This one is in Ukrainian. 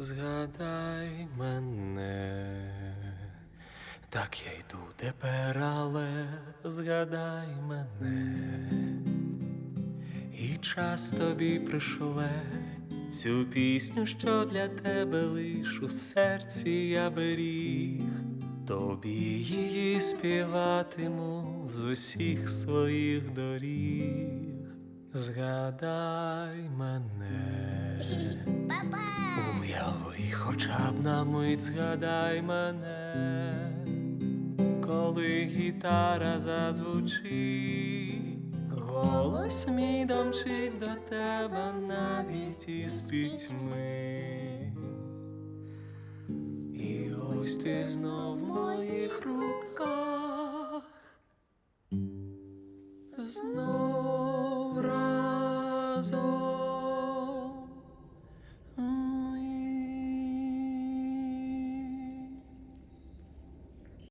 Згадай мене, так я йду тепер, але згадай мене, і час тобі пришле цю пісню, що для тебе лиш у серці я беріг. Тобі її співатиму з усіх своїх доріг. Згадай мене. Хоча б на мить згадай мене, коли гітара зазвучить, голос мій домчить до тебе навіть із пітьми. І ось ти знов в моїх руках, знов разом.